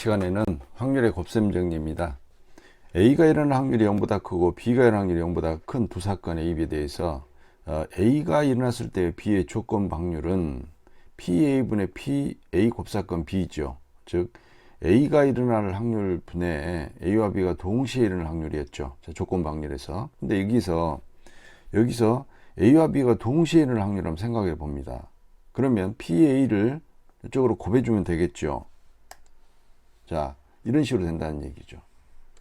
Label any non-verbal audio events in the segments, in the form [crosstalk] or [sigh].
시간에는 확률의 곱셈 정리입니다. A가 일어날 확률이 0보다 크고 B가 일어날 확률이 0보다 큰 두 사건의 A에 대해서 어, A가 일어났을 때 B의 조건 확률은 PA분의 PA 곱사건 B죠. 즉 A가 일어날 확률 분의 A와 B가 동시에 일어날 확률이었죠. 자, 조건 확률에서. 근데 여기서 여기서 A와 B가 동시에 일어날 확률을 한번 생각해 봅니다. 그러면 PA를 이쪽으로 곱해주면 되겠죠. 자, 이런 식으로 된다는 얘기죠.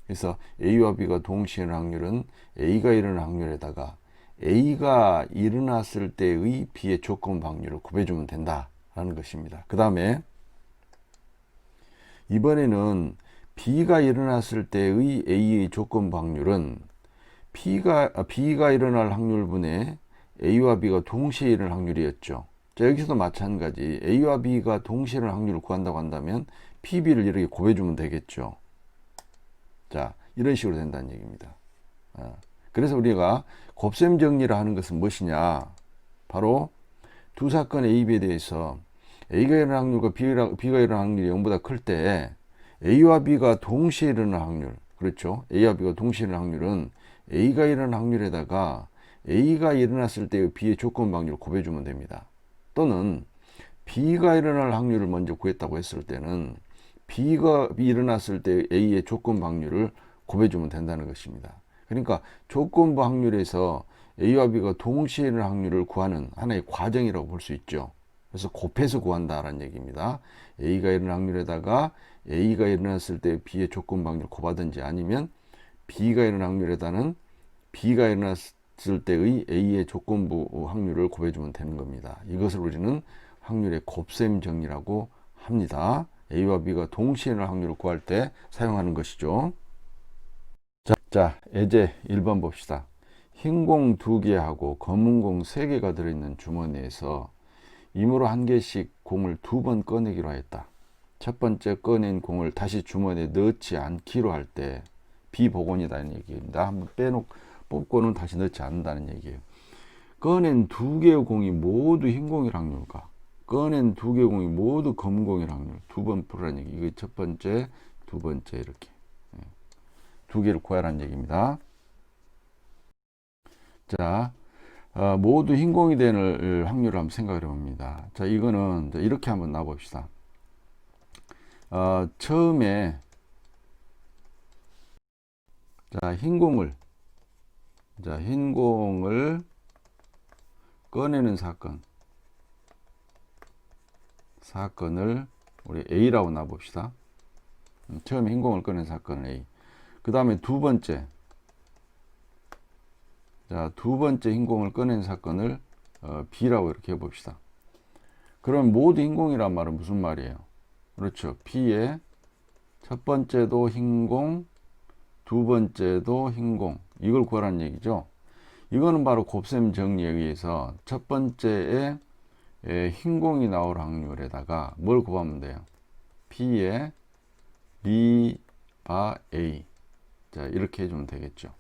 그래서 A와 B가 동시에 일어날 확률은 A가 일어날 확률에다가 A가 일어났을 때의 B의 조건 확률을 곱해주면 된다라는 것입니다. 그 다음에 이번에는 B가 일어났을 때의 A의 조건 확률은 B가, 아, B가 일어날 확률분의 A와 B가 동시에 일어날 확률이었죠. 자, 여기서도 마찬가지. A와 B가 동시에 일어날 확률을 구한다고 한다면 PB를 이렇게 곱해주면 되겠죠. 자, 이런 식으로 된다는 얘기입니다. 아, 그래서 우리가 곱셈 정리를 하는 것은 무엇이냐? 바로 두 사건 A, B에 대해서 A가 일어날 확률과 B가, 일어날 확률이 0보다 클 때 A와 B가 동시에 일어날 확률, 그렇죠? A와 B가 동시에 일어날 확률은 A가 일어날 확률에다가 A가 일어났을 때의 B의 조건 확률을 곱해주면 됩니다. 또는 B가 일어날 확률을 먼저 구했다고 했을 때는 B가 일어났을 때 A의 조건 확률을 곱해주면 된다는 것입니다. 그러니까 조건부 확률에서 A와 B가 동시에 일어날 확률을 구하는 하나의 과정이라고 볼 수 있죠. 그래서 곱해서 구한다라는 얘기입니다. A가 일어날 확률에다가 A가 일어났을 때 B의 조건 확률을 곱하든지 아니면 B가 일어날 확률에다는 B가 일어났을 때의 A의 조건부 확률을 곱해주면 되는 겁니다. 이것을 우리는 확률의 곱셈 정리라고 합니다. A와 B가 동시에 일어날 확률을 구할 때 사용하는 것이죠. 자, 자 예제 1번 봅시다. 흰 공 두 개하고 검은 공 세 개가 들어있는 주머니에서 임으로 한 개씩 공을 두 번 꺼내기로 했다. 첫 번째 꺼낸 공을 다시 주머니에 넣지 않기로 할 때 비복원이라는 얘기입니다. 한번 빼놓고 뽑고는 다시 넣지 않는다는 얘기예요. 꺼낸 두 개의 공이 모두 흰 공일 확률과 꺼낸 두 개의 공이 모두 검은 공일 확률 두 번 풀으라는 얘기. 이게 첫 번째, 두 번째 이렇게 예. 두 개를 구하라는 얘기입니다. 자, 어, 모두 흰 공이 되는 확률을 한번 생각해 봅니다. 자, 이거는 이렇게 한번 놔 봅시다. 어, 처음에 자, 흰 공을 자, 흰 공을 꺼내는 사건 사건을 우리 A라고 놔봅시다. 음, 처음에 흰 공을 꺼낸 사건을 A. 그 다음에 두 번째 자, 두 번째 흰공을 꺼낸 사건을 어, B라고 이렇게 해봅시다. 그럼 모두 흰공이란 말은 무슨 말이에요? 그렇죠. B의 첫 번째도 흰공, 두 번째도 흰공. 이걸 구하라는 얘기죠. 이거는 바로 곱셈 정리에 의해서 첫 번째에 흰 공이 나올 확률에다가 뭘 곱하면 돼요? P의 B, 바 A. 자, 이렇게 해주면 되겠죠.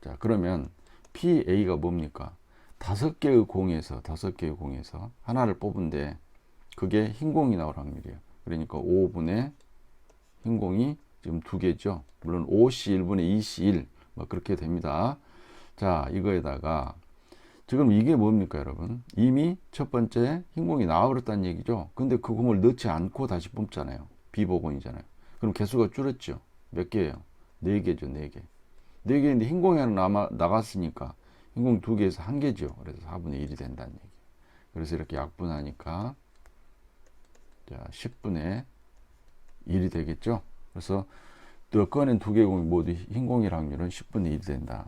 자, 그러면 PA가 뭡니까? 다섯 개의 공에서 다섯 개의 공에서 하나를 뽑은데 그게 흰 공이 나올 확률이에요. 그러니까 5분의 흰 공이 지금 두 개죠. 물론 5C 1분의 2C 1 뭐 그렇게 됩니다. 자 이거에다가 지금 이게 뭡니까 여러분? 이미 첫 번째 흰 공이 나와버렸다는 얘기죠. 근데 그 공을 넣지 않고 다시 뽑잖아요. 비보공이잖아요. 그럼 개수가 줄었죠. 몇 개예요? 네 개죠, 네 개. 네 개인데 흰공이 하나 남아, 나갔으니까 흰공 두 개에서 한 개죠. 그래서 4분의 1이 된다는 얘기. 그래서 이렇게 약분하니까 자, 10분의 1이 되겠죠. 그래서 또 꺼낸 두개 공이 모두 흰 공일 확률은 10분의 1이 된다.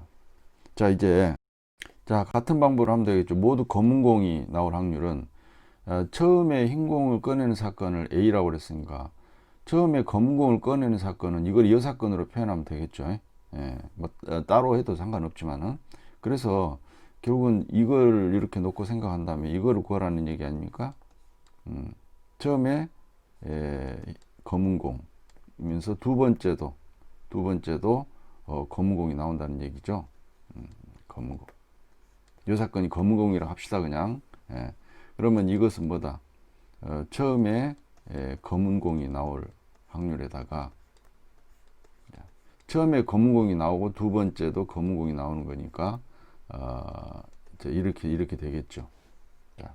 자, 이제 자, 같은 방법으로 하면 되겠죠. 모두 검은 공이 나올 확률은 어, 처음에 흰 공을 꺼내는 사건을 A라고 그랬으니까 처음에 검은 공을 꺼내는 사건은 이걸 이 사건으로 표현하면 되겠죠. 예, 뭐 어, 따로 해도 상관없지만은 그래서 결국은 이걸 이렇게 놓고 생각한다면 이거를 구하라는 얘기 아닙니까? 음, 처음에 예, 검은 공이면서 두 번째도 두 번째도 어, 검은 공이 나온다는 얘기죠. 음, 검은 공. 이 사건이 검은 공이라고 합시다 그냥. 예, 그러면 이것은 뭐다? 어, 처음에 예, 검은 공이 나올 확률에다가 자, 처음에 검은공이 나오고 두 번째도 검은공이 나오는 거니까 어, 자, 이렇게 이렇게 되겠죠. 자,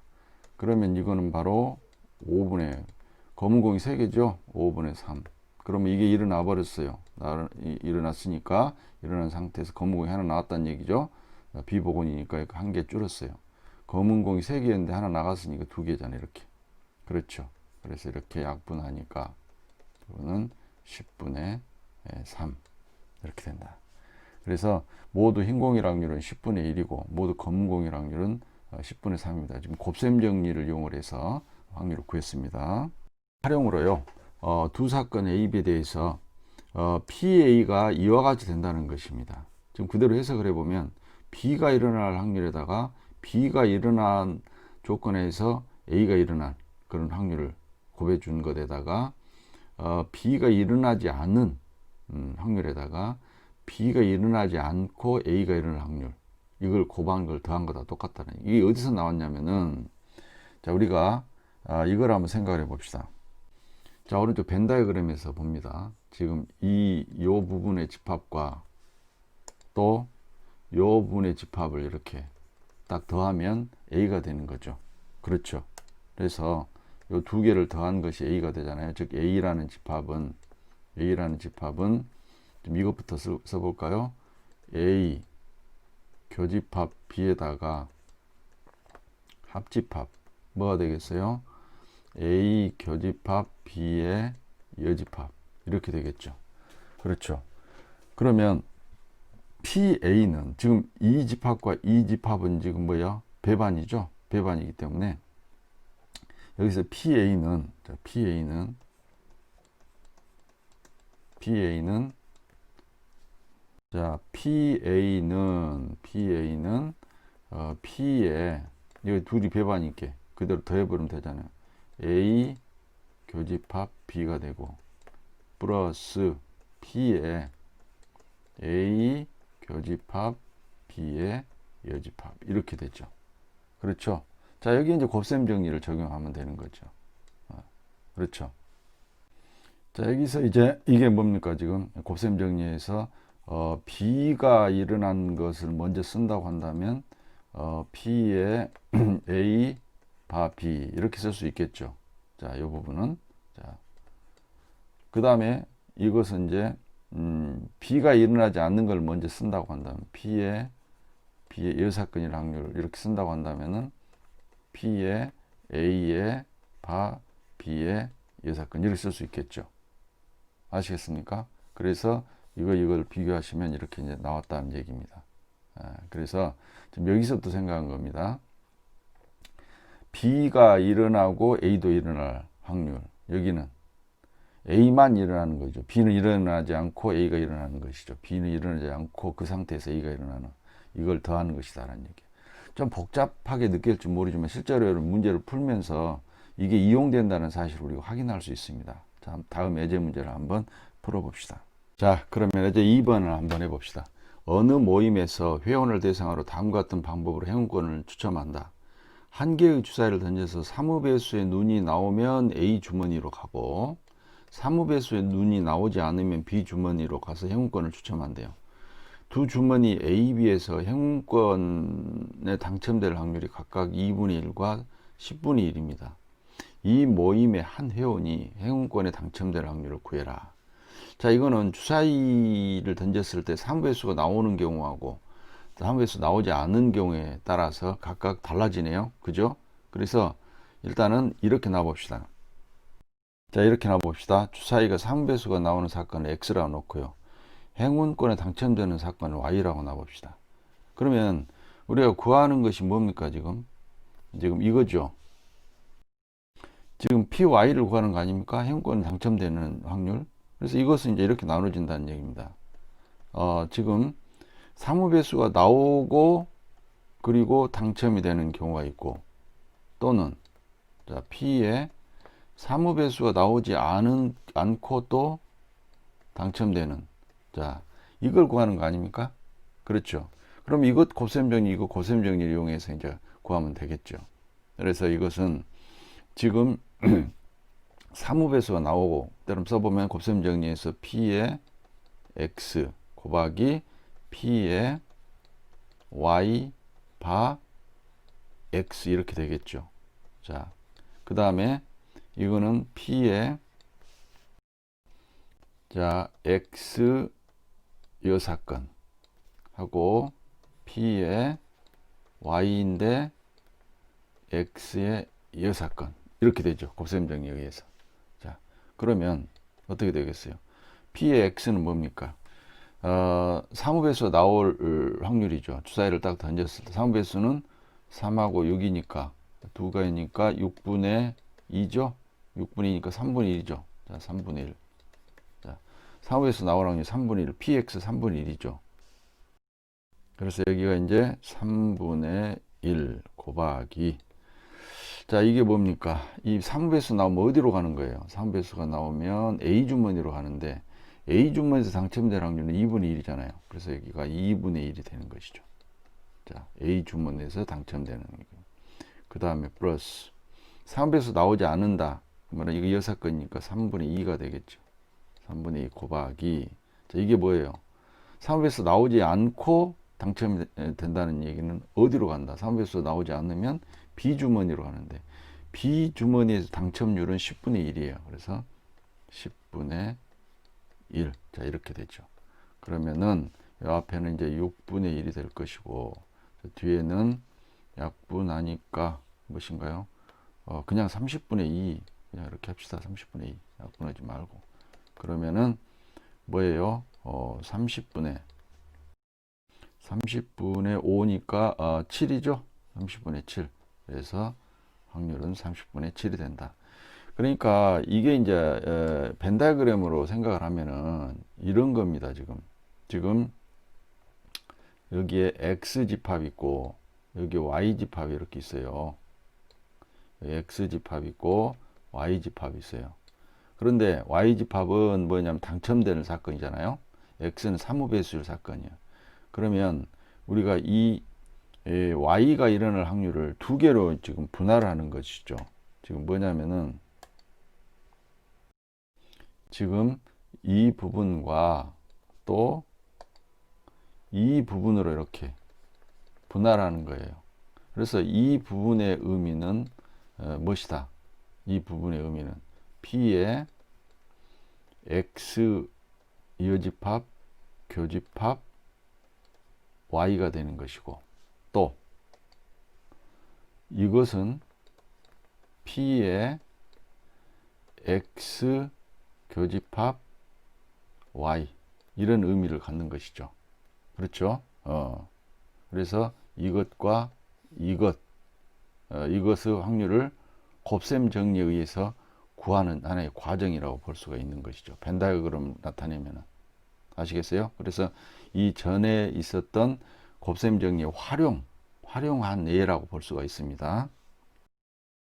그러면 이거는 바로 5분의 검은공이 3개죠. 5분의 3. 그러면 이게 일어나 버렸어요. 일어났으니까 일어난 상태에서 검은공이 하나 나왔다는 얘기죠. 자, 비복원이니까 한 개 줄었어요. 검은 공이 3개였는데 하나 나갔으니까 두 개잖아요. 이렇게. 그렇죠. 그래서 이렇게 약분하니까 이거는 10분의 3 이렇게 된다. 그래서 모두 흰 공일 확률은 10분의 1이고 모두 검은 공일 확률은 어, 10분의 3입니다. 지금 곱셈 정리를 이용을 해서 확률을 구했습니다. 활용으로요. 어, 두 사건 A, B에 대해서 어, PA가 이와 같이 된다는 것입니다. 지금 그대로 해석을 해보면 B가 일어날 확률에다가 B가 일어난 조건에서 A가 일어난 그런 확률을 곱해 준 것에다가 어, B가 일어나지 않은 음, 확률에다가 B가 일어나지 않고 A가 일어날 확률 이걸 곱한 걸 더한 거다 똑같다는 이게 어디서 나왔냐면은 자 우리가 아, 이걸 한번 생각을 해 봅시다. 자 오른쪽 벤 다이어그램에서 봅니다. 지금 이 요 부분의 집합과 또 요 부분의 집합을 이렇게 딱 더하면 A가 되는 거죠. 그렇죠. 그래서 요 두 개를 더한 것이 A가 되잖아요. 즉 A라는 집합은 A라는 집합은 좀 이것부터 써, 써볼까요? A 교집합 B에다가 합집합 뭐가 되겠어요? A 교집합 B의 여집합 이렇게 되겠죠. 그렇죠. 그러면 PA는 지금 이 집합과 이 집합은 지금 뭐야? 배반이죠. 배반이기 때문에 여기서 PA는 자, PA는 PA는 자 PA는 PA는 어, P에 여기 둘이 배반이게 그대로 더해버리면 되잖아요. A 교집합 B가 되고 플러스 P에 A 교집합 B의 여집합 이렇게 되죠. 그렇죠. 자 여기 이제 곱셈 정리를 적용하면 되는 거죠. 어, 그렇죠. 자 여기서 이제 이게 뭡니까 지금 곱셈 정리에서 어, B가 일어난 것을 먼저 쓴다고 한다면 어, P의 [clears throat] A 바 B 이렇게 쓸 수 있겠죠. 자, 이 부분은 자, 그 다음에 이것은 이제 음, B가 일어나지 않는 걸 먼저 쓴다고 한다면 P의 B의 여사건일 확률 이렇게 쓴다고 한다면은 P의 A의 바 B의 여사건 이렇게 쓸 수 있겠죠. 아시겠습니까? 그래서 이거 이걸 비교하시면 이렇게 이제 나왔다는 얘기입니다. 아, 그래서 지금 여기서부터 생각한 겁니다. B가 일어나고 A도 일어날 확률. 여기는 A만 일어나는 거죠. B는 일어나지 않고 A가 일어나는 것이죠. B는 일어나지 않고 그 상태에서 A가 일어나는 이걸 더하는 것이다라는 얘기. 좀 복잡하게 느낄지 모르지만 실제로 여러분 문제를 풀면서 이게 이용된다는 사실을 우리가 확인할 수 있습니다. 자, 다음 예제 문제를 한번 풀어봅시다. 자, 그러면 이제 2번을 한번 해봅시다. 어느 모임에서 회원을 대상으로 다음과 같은 방법으로 회원권을 추첨한다. 한 개의 주사위를 던져서 3무배수의 눈이 나오면 A 주머니로 가고 3무배수의 눈이 나오지 않으면 B 주머니로 가서 행운권을 추첨한대요. 두 주머니 A, B에서 행운권에 당첨될 확률이 각각 2분의 1과 10분의 1입니다. 이 모임의 한 회원이 행운권에 당첨될 확률을 구해라. 자, 이거는 주사위를 던졌을 때 3배수가 나오는 경우하고 3배수 나오지 않은 경우에 따라서 각각 달라지네요. 그죠? 그래서 일단은 이렇게 놔봅시다. 자, 이렇게 놔봅시다. 주사위가 3배수가 나오는 사건을 X라고 놓고요. 행운권에 당첨되는 사건을 Y라고 놔봅시다. 그러면 우리가 구하는 것이 뭡니까, 지금? 지금 이거죠. 지금 PY를 구하는 거 아닙니까? 행운권 당첨되는 확률. 그래서 이것은 이제 이렇게 나눠진다는 얘기입니다. 어, 지금 사무배수가 나오고 그리고 당첨이 되는 경우가 있고 또는 자, P에 사무배수가 나오지 않은, 않고 또 당첨되는 자 이걸 구하는 거 아닙니까? 그렇죠. 그럼 이것 곱셈정리 이거 곱셈정리를 이용해서 이제 구하면 되겠죠. 그래서 이것은 지금 [clears throat] 사무배수가 나오고 때럼 써보면 곱셈 정리해서 P의 X 곱하기 P의 Y 바 X 이렇게 되겠죠. 자, 그 다음에 이거는 P의 자 X 요 사건 하고 P의 Y인데 X의 이 사건 이렇게 되죠. 곱셈 정리에 의해서. 자, 그러면 어떻게 되겠어요? P의 X는 뭡니까? 어, 사무배수 나올 확률이죠. 주사위를 딱 던졌을 때 사무배수는 3하고 6이니까 두 가니까 6분의 2죠. 6분의 2니까 3분의 1이죠. 자, 3분의 1. 자, 사무배수 나올 확률 3분의 1, PX 3분의 1이죠. 그래서 여기가 이제 3분의 1 곱하기 자 이게 뭡니까 이 3배수 나오면 어디로 가는 거예요 3배수가 나오면 A 주머니로 가는데 A 주머니에서 당첨될 확률은 2분의 1이잖아요 그래서 여기가 2분의 1이 되는 것이죠 자 A 주머니에서 당첨되는 그 다음에 플러스 3배수 나오지 않는다 그러면 이거 여사건이니까 3분의 2가 되겠죠 3분의 2 곱하기 자 이게 뭐예요 3배수 나오지 않고 당첨된다는 얘기는 어디로 간다 3배수 나오지 않으면 비주머니로 가는데 비주머니에서 당첨률은 10분의 1이에요. 그래서 10분의 1. 자, 이렇게 되죠. 그러면은 이 앞에는 이제 6분의 1이 될 것이고 뒤에는 약분하니까 무엇인가요? 어, 그냥 30분의 2. 그냥 이렇게 합시다. 30분의 2. 약분하지 말고. 그러면은 뭐예요? 어, 30분의 30분의 5니까 어, 7이죠. 30분의 7. 그래서 확률은 30분의 7이 된다. 그러니까 이게 이제 벤다그램으로 생각을 하면은 이런 겁니다. 지금 지금 여기에 x 집합 있고 여기 y 집합이 이렇게 있어요. X 집합 있고 y 집합이 있어요. 그런데 y 집합은 뭐냐면 당첨되는 사건이잖아요. x는 사무배수율 사건이에요. 그러면 우리가 이 예, y가 일어날 확률을 두 개로 지금 분할을 하는 것이죠. 지금 뭐냐면은 지금 이 부분과 또 이 부분으로 이렇게 분할하는 거예요. 그래서 이 부분의 의미는 어, 무엇이다? 이 부분의 의미는 P의 X 이어집합, 교집합, Y가 되는 것이고 또 이것은 P의 X 교집합 Y 이런 의미를 갖는 것이죠. 그렇죠? 어. 그래서 이것과 이것 어, 이것의 확률을 곱셈 정리에 의해서 구하는 하나의 과정이라고 볼 수가 있는 것이죠. 벤다이어그램 나타내면은 아시겠어요? 그래서 이 전에 있었던 곱셈 정리의 활용, 활용한 예라고 볼 수가 있습니다.